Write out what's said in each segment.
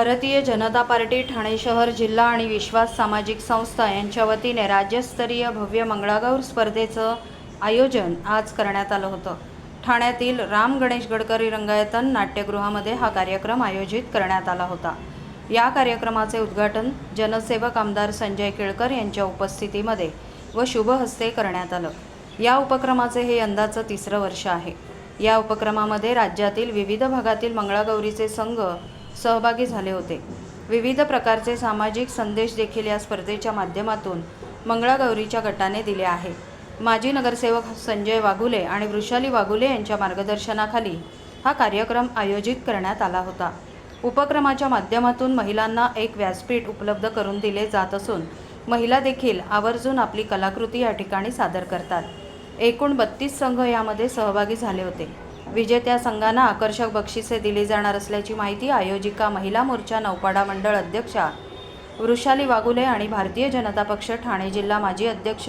Bharatiya Janata party Thane शहर जिल्हा आणि विश्वास सामाजिक संस्था यांच्या वतीने राज्यस्तरीय भव्य मंगळागौर स्पर्धेचं आयोजन आज करण्यात आलं होतं. ठाण्यातील राम गणेश गडकरी रंगायतन नाट्यगृहामध्ये हा कार्यक्रम आयोजित करण्यात आला होता. या कार्यक्रमाचे उद्घाटन जनसेवक आमदार संजय केळकर यांच्या उपस्थितीमध्ये व शुभहस्ते करण्यात आलं. या उपक्रमाचे हे यंदाचं तिसरं वर्ष आहे. या उपक्रमामध्ये राज्यातील विविध भागातील मंगळागौरीचे संघ सहभागी झाले होते. विविध प्रकारचे सामाजिक संदेश देखील या स्पर्धेच्या माध्यमातून मंगळागौरीच्या गटाने दिले आहे. माजी नगरसेवक संजय वाघुले आणि वृषाली वाघुले यांच्या मार्गदर्शनाखाली हा कार्यक्रम आयोजित करण्यात आला होता. उपक्रमाच्या माध्यमातून महिलांना एक व्यासपीठ उपलब्ध करून दिले जात असून महिला देखील आवर्जून आपली कलाकृती या ठिकाणी सादर करतात. एकूण बत्तीस संघ यामध्ये सहभागी झाले होते. विजेत्या संघांना आकर्षक बक्षिसे दिली जाणार असल्याची माहिती आयोजिका महिला मोर्चा नौपाडा मंडळ अध्यक्षा वृषाली वाघुले आणि भारतीय जनता पक्ष ठाणे जिल्हा माजी अध्यक्ष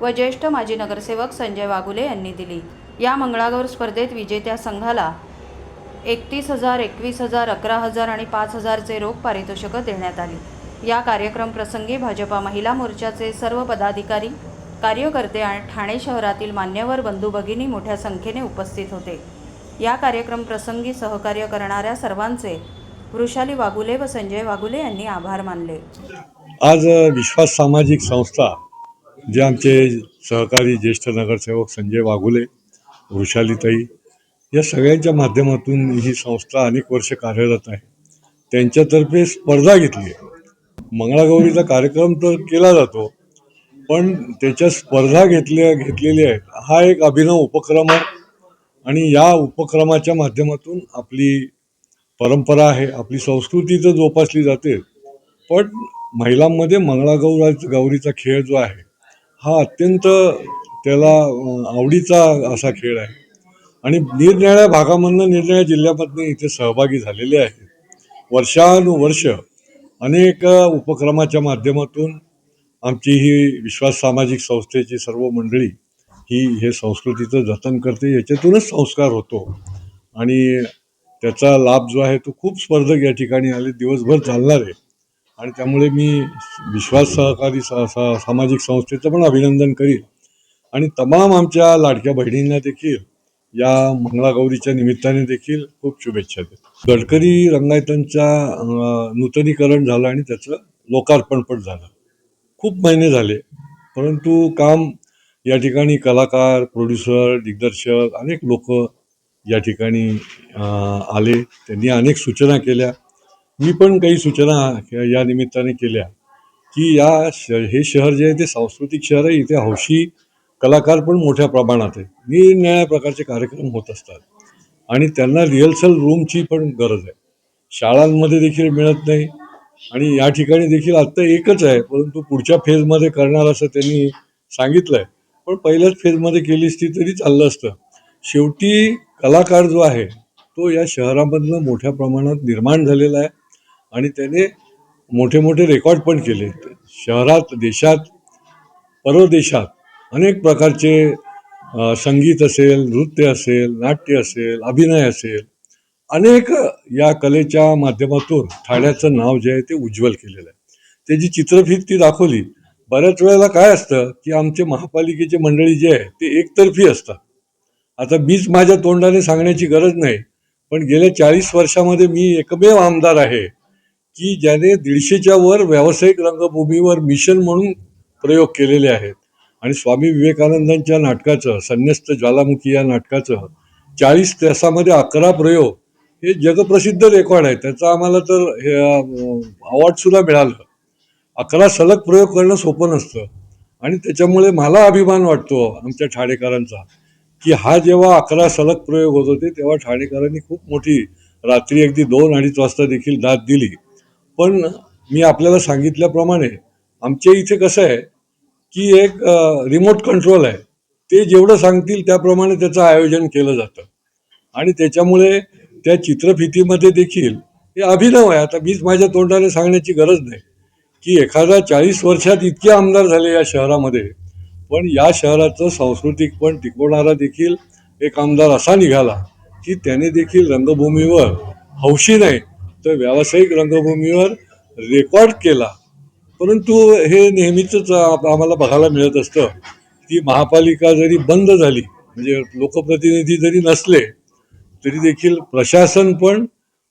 व ज्येष्ठ माजी नगरसेवक संजय वाघुले यांनी दिली. या मंगळागौर स्पर्धेत विजेत्या संघाला एकतीस हजार एकवीस हजार अकरा हजार आणि पाच हजारचे रोख पारितोषिकं देण्यात आली. या कार्यक्रम प्रसंगी भाजपा महिला मोर्चाचे सर्व पदाधिकारी कार्यकर्ते आणि ठाणे शहरातील मान्यवर बंधू भगिनी मोठ्या संख्येने उपस्थित होते. या कार्यक्रम प्रसंगी सहकार्य करणाऱ्या सर्वांचे वृषाली वाघुले व संजय वाघुले यांनी आभार मानले. आज विश्वास सामाजिक संस्था जे आमचे सहकारी ज्येष्ठ नगरसेवक संजय वाघुले वृषालीताई या सगळ्यांच्या माध्यमातून ही संस्था अनेक वर्ष कार्यरत आहे. त्यांच्यातर्फे स्पर्धा घेतली आहे. मंगळागौरीचा कार्यक्रम तर केला जातो पण त्याच्या स्पर्धा घेतल्या घेतलेल्या आहेत. हा एक अभिनव उपक्रम आहे. आणि या उपक्रमाच्या माध्यमातून आपली परंपरा आहे आपली संस्कृती तर जोपासली जाते. पण महिलांमध्ये मंगळागौरा गौरीचा खेळ जो आहे हा अत्यंत त्याला आवडीचा असा खेळ आहे. आणि निरनिराळ्या भागामधनं निरनिराळ्या जिल्ह्यामधनं इथे सहभागी झालेले आहेत. वर्षानुवर्ष अनेक उपक्रमाच्या माध्यमातून आमची ही विश्वास सामाजिक संस्थेची सर्व मंडळी ही हे संस्कृतीचं जतन करते याच्यातूनच संस्कार होतो. आणि त्याचा लाभ जो आहे तो खूप स्पर्धक या ठिकाणी आले दिवसभर चालणार आहे. आणि त्यामुळे मी विश्वास सहकारी सा सा सामाजिक संस्थेचं पण अभिनंदन करीन. आणि तमाम आमच्या लाडक्या बहिणींना देखील या मंगळागौरीच्या निमित्ताने देखील खूप शुभेच्छा देतो. गडकरी रंगायतांच्या नूतनीकरण झालं आणि त्याचं लोकार्पण पण झालं. खूप महिने झाले. परंतु काम या ठिकाणी कलाकार प्रोड्युसर दिग्दर्शक अनेक लोक या ठिकाणी आले. त्यांनी अनेक सूचना केल्या. मी पण काही सूचना या निमित्ताने केल्या की या श हे शहर जे आहे ते सांस्कृतिक शहर आहे. इथे हौशी कलाकार पण मोठ्या प्रमाणात आहे. निरनिराळ्या प्रकारचे कार्यक्रम होत असतात. आणि त्यांना रिहर्सल रूमची पण गरज आहे. शाळांमध्ये देखील मिळत नाही. आणि या ठिकाणी देखील आत्ता एकच आहे परंतु पुढच्या फेजमध्ये करणार असं त्यांनी सांगितलं आहे पण पहिल्याच फेजमध्ये केली असती तरी चाललं असतं. शेवटी कलाकार जो आहे तो या शहरामधनं मोठ्या प्रमाणात निर्माण झालेला आहे आणि त्याने मोठे मोठे रेकॉर्ड पण केले. शहरात देशात परदेशात अनेक प्रकारचे संगीत असेल नृत्य असेल नाट्य असेल अभिनय असेल अनेक या कलेच्या माध्यमातून ठाण्याचं नाव जे आहे ते उज्ज्वल केलेलं आहे. त्याची चित्रफीत ती दाखवली बऱ्याच वेळेला काय असतं की आमचे महापालिकेचे मंडळी जे आहे ते एकतर्फी असतात. आता मीच माझ्या तोंडाने सांगण्याची गरज नाही पण गेल्या चाळीस वर्षामध्ये मी एकमेव आमदार आहे की ज्याने दीडशेच्या वर व्यावसायिक रंगभूमीवर मिशन म्हणून प्रयोग केलेले आहेत. आणि स्वामी विवेकानंदांच्या नाटकाचं संन्यस्त ज्वालामुखी या नाटकाचं चाळीस तासामध्ये अकरा प्रयोग हे जगप्रसिद्ध रेकॉर्ड आहे. त्याचा आम्हाला तर हे अवॉर्डसुद्धा मिळालं. अकरा सलग प्रयोग करणं सोपं नसतं. आणि त्याच्यामुळे मला अभिमान वाटतो आमच्या ठाणेकरांचा की हा जेव्हा अकरा सलग प्रयोग होत होते तेव्हा ठाणेकरांनी खूप मोठी रात्री अगदी दोन अडीच वाजता देखील दाद दिली. पण मी आपल्याला सांगितल्याप्रमाणे आमच्या इथे कसं आहे की एक रिमोट कंट्रोल आहे. ते जेवढं सांगतील त्याप्रमाणे त्याचं आयोजन केलं जातं. आणि त्याच्यामुळे त्या चित्रफितीमध्ये देखील हे अभिनव आहे. आता मीच माझ्या तोंडाने सांगण्याची गरज नाही की एखादा चाळीस वर्षात इतके आमदार झाले या शहरामध्ये पण या शहराचं सांस्कृतिक पण टिकवणारा देखील एक आमदार असा निघाला की त्याने देखील रंगभूमीवर हौशी नाही तर व्यावसायिक रंगभूमीवर रेकॉर्ड केला. परंतु हे नेहमीच आम्हाला बघायला मिळत असतं की महापालिका जरी बंद झाली म्हणजे लोकप्रतिनिधी जरी नसले तरी देखील प्रशासन पण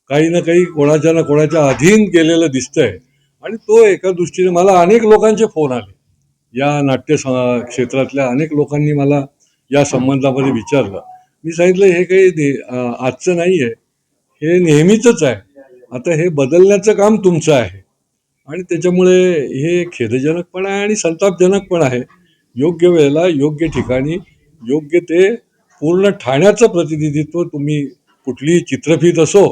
काही ना काही कोणाच्या ना कोणाच्या अधीन केलेलं दिसतंय. आणि तो एका दृष्टीने मला अनेक लोकांचे फोन आले. या नाट्य स- क्षेत्रातल्या अनेक लोकांनी मला या संबंधामध्ये विचारलं. मी सांगितलं हे काही ने- आजचं नाही आहे हे नेहमीचंच आहे. आता हे बदलण्याचं काम तुमचं आहे. आणि त्याच्यामुळे हे खेदजनक पण आहे आणि संतापजनक पण आहे. योग्य वेळेला योग्य ठिकाणी योग्य ते पूर्ण ठाण्याचं प्रतिनिधित्व तुम्ही कुठली चित्रफीत असो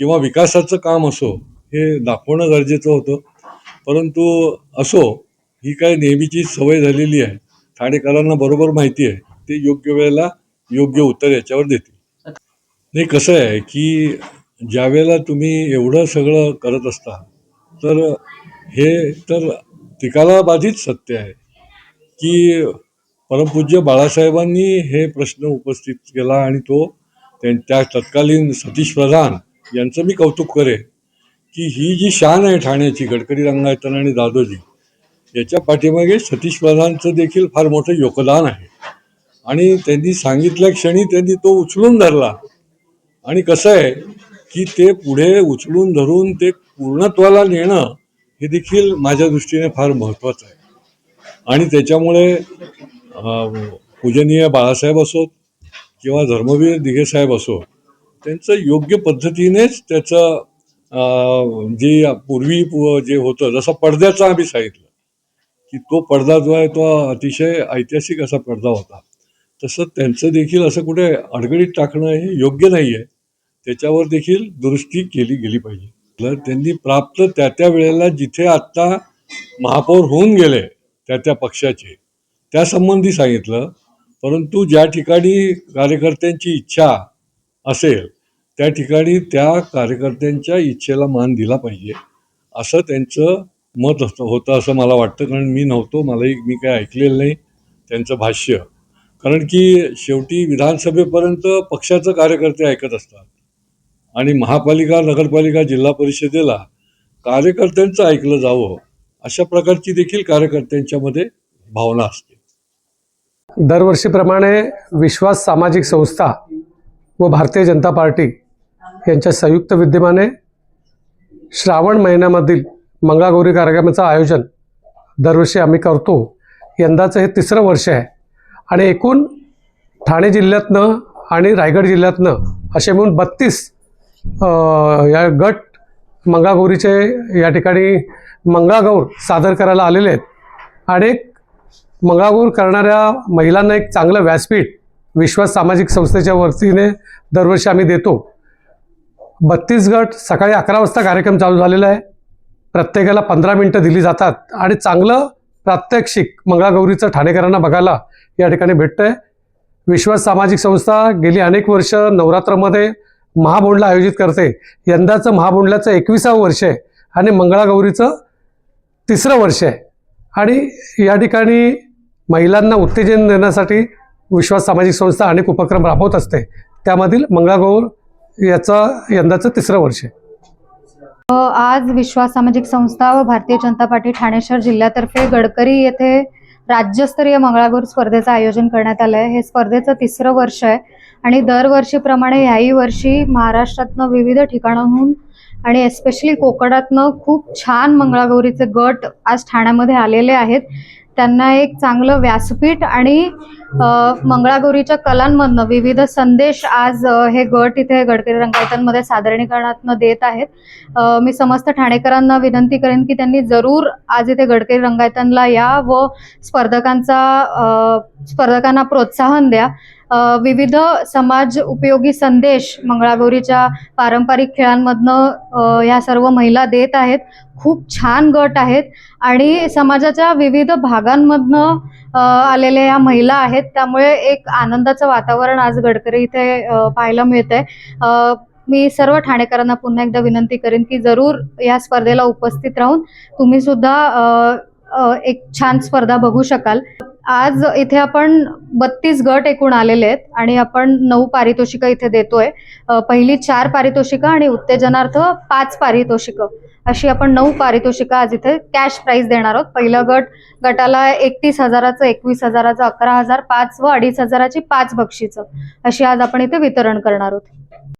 किंवा विकासाचं काम असो हे दाखवणं गरजेचं होतं. परंतु असो ही काय नेहमीची सवय झालेली आहे. ठाणेकरांना बरोबर माहिती आहे. ते योग्य वेळेला योग्य उत्तर याच्यावर देतील. नाही कसं आहे की ज्यावेळेला तुम्ही एवढं सगळं करत असता तर हे तर तिकाला बाधित सत्य आहे की परमपूज्य बाळासाहेबांनी हे प्रश्न उपस्थित केला आणि तो त्यां- त्या तत्कालीन सतीश प्रधान यांचं मी कौतुक करेन की ही जी शान आहे ठाण्याची गडकरी रंगायतन आणि दादोजी याच्या पाठीमागे सतीश प्रधानचं देखील फार मोठं योगदान आहे. आणि त्यांनी सांगितल्या क्षणी त्यांनी तो उचलून धरला. आणि कसं आहे की ते पुढे उचलून धरून ते पूर्णत्वाला नेणं हे देखील माझ्या दृष्टीने फार महत्त्वाचं आहे. आणि त्याच्यामुळे पूजनीय बाळासाहेब असोत किंवा धर्मवीर दिघेसाहेब असो त्यांचं योग्य पद्धतीनेच त्याचं जे पूर्वी पु- जे होतं जसं पडद्याचं आम्ही सांगितलं की तो पडदा जो आहे तो अतिशय ऐतिहासिक असा पडदा होता. तसं त्यांचं देखील असं कुठे अडगडीत टाकणं हे योग्य नाही आहे त्याच्यावर देखील दुरुस्ती केली गेली पाहिजे. त्यांनी प्राप्त त्या त्या वेळेला जिथे आत्ता महापौर होऊन गेले त्या त्या पक्षाचे त्यासंबंधी सांगितलं. परंतु ज्या ठिकाणी कार्यकर्त्यांची इच्छा असेल त्या ठिकाणी त्या कार्यकर्त्यांच्या इच्छेला मान दिला पाहिजे. असं त्यांचं मत असतं होतं असं मला वाटतं. कारण मी नव्हतो मलाही मी काय ऐकलेलं नाही त्यांचं भाष्य. कारण की शेवटी विधानसभेपर्यंत पक्षाचं कार्यकर्ते ऐकत असतात. आणि महापालिका नगरपालिका जिल्हा परिषदेला कार्यकर्त्यांचं ऐकलं जावं अशा प्रकारची देखील कार्यकर्त्यांच्यामध्ये भावना असते. दरवर्षीप्रमाणे विश्वास सामाजिक संस्था व भारतीय जनता पार्टी यांच्या संयुक्त विद्यमाने श्रावण महिन्यामधील मंगळागौरी कार्यक्रमाचं आयोजन दरवर्षी आम्ही करतो. यंदाचं हे तिसरं वर्ष आहे. आणि एकूण ठाणे जिल्ह्यातनं आणि रायगड जिल्ह्यातनं असे मिळून बत्तीस या गट मंगळागौरीचे या ठिकाणी मंगळागौर सादर करायला आलेले आहेत. आणि मंगळागौर करणाऱ्या महिलांना एक चांगलं व्यासपीठ विश्वास सामाजिक संस्थेच्या वतीने दरवर्षी आम्ही देतो. बत्तीस गट सकाळी अकरा वाजता कार्यक्रम चालू झालेला आहे. प्रत्येकाला पंधरा मिनटं दिली जातात आणि चांगलं प्रात्यक्षिक मंगळागौरीचं ठाणेकरांना बघायला या ठिकाणी भेटतं आहे विश्वास सामाजिक संस्था गेली अनेक वर्ष नवरात्रामध्ये महाबोंडला आयोजित करते. यंदाचं महाबोंडल्याचं एकविसावं वर्ष आहे आणि मंगळागौरीचं तिसरं वर्ष आहे. आणि या ठिकाणी महिलांना उत्तेजन देण्यासाठी विश्वास सामाजिक संस्था अनेक उपक्रम राबवत असते. त्यामधील मंगळागौर याचं यंदाचं तिसरं वर्ष आहे. आज विश्वास सामाजिक संस्था व भारतीय जनता पार्टी ठाणे शहर जिल्ह्यातर्फे गडकरी येथे राज्यस्तरीय मंगळागौर स्पर्धेचं आयोजन करण्यात आलं आहे हे स्पर्धेचं तिसरं वर्ष आहे आणि दरवर्षीप्रमाणे ह्याही वर्षी महाराष्ट्रातनं विविध ठिकाणाहून आणि एस्पेशली कोकणातनं खूप छान मंगळागौरीचे गट आज ठाण्यामध्ये आलेले आहेत. त्यांना एक चांगलं व्यासपीठ आणि मंगळागौरीच्या कलांमधनं विविध संदेश आज हे गट इथे गडकरी रंगायतांमध्ये सादरीकरणातनं देत आहेत. मी समस्त ठाणेकरांना विनंती करेन की त्यांनी जरूर आज इथे गडकरी रंगायतांना या व स्पर्धकांचा स्पर्धकांना प्रोत्साहन द्या. विविध समाज उपयोगी संदेश मंगळागौरीच्या पारंपरिक खेळांमधनं ह्या सर्व महिला देत आहेत. खूप छान गट आहेत. आणि समाजाच्या विविध भागांमधनं आलेल्या या महिला आहेत. त्यामुळे एक आनंदाचं वातावरण आज गडकरी इथे पाहायला मिळतंय. मी सर्व ठाणेकरांना पुन्हा एकदा विनंती करेन की जरूर या स्पर्धेला उपस्थित राहून तुम्ही सुद्धा एक छान स्पर्धा बघू शकाल. आज इथे आपण बत्तीस गट एकूण आलेले आहेत आणि आपण नऊ पारितोषिकं इथे देतोय. पहिली चार पारितोषिकं आणि उत्तेजनार्थ पाच पारितोषिकं. अशी आपण नऊ पारितोषिकं आज इथे कॅश प्राईज देणार आहोत. पहिलं गट गटाला एकतीस हजाराचं एकवीस हजाराचं अकरा हजार पाच व अडीच हजाराची पाच बक्षीचं अशी आज आपण इथे वितरण करणार आहोत.